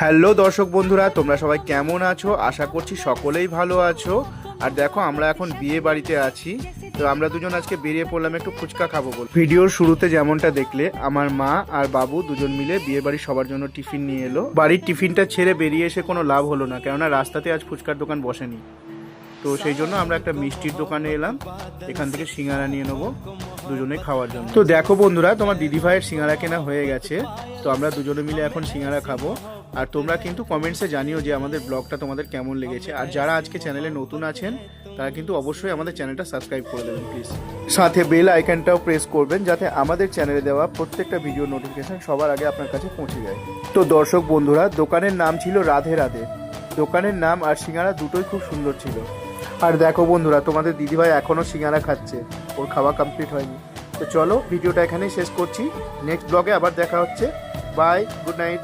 Hello দর্শক বন্ধুরা, তোমরা সবাই কেমন আছো? আশা করছি সকলেই ভালো আছো। আর দেখো, আমরা এখন বিয়ে বাড়িতে আছি। তো আমরা দুজন আজকে বেরিয়ে পড়লাম একটু ফুচকা খাব বল। ভিডিওর শুরুতে যেমনটা দেখলে, আমার মা আর বাবু দুজন মিলে বিয়ে বাড়ি সবার জন্য টিফিন নিয়ে এলো। বাড়ির টিফিনটা ছেড়ে বেরিয়ে এসে কোনো লাভ হলো না, কেননা রাস্তাতে আজ ফুচকার দোকান বসেনি। তো সেই জন্য আমরা একটা মিষ্টির দোকানে এলাম। এখান থেকে সিঙ্গারা নিয়ে নেব দুজনে খাওয়ার জন্য। তো দেখো বন্ধুরা, তোমার দিদি ভাইয়ের সিঙ্গারা কেনা হয়ে গেছে। তো আমরা দুজনে মিলে এখন সিঙ্গারা খাব। আর তোমরা কিন্তু কমেন্টসে জানিও যে আমাদের ব্লগটা তোমাদের কেমন লেগেছে। আর যারা আজকে চ্যানেলে নতুন আছেন, তারা কিন্তু অবশ্যই আমাদের চ্যানেলটা সাবস্ক্রাইব করে দেবেন প্লিজ সাথে বেল আইকনটাও প্রেস করবেন, যাতে আমাদের চ্যানেলে দেওয়া প্রত্যেকটা ভিডিও নোটিফিকেশন সবার আগে আপনার কাছে পৌঁছে যায়। তো দর্শক বন্ধুরা, দোকানের নাম ছিল রাধে রাধে। দোকানের নাম আর সিঙ্গারা দুটোই খুব সুন্দর ছিল। আর দেখো বন্ধুরা, তোমাদের দিদিভাই এখনও সিঙ্গারা খাচ্ছে। ওর খাওয়া কমপ্লিট হয়নি। তো চলো, ভিডিওটা এখানেই শেষ করছি। নেক্সট ব্লগে আবার দেখা হচ্ছে। Bye good night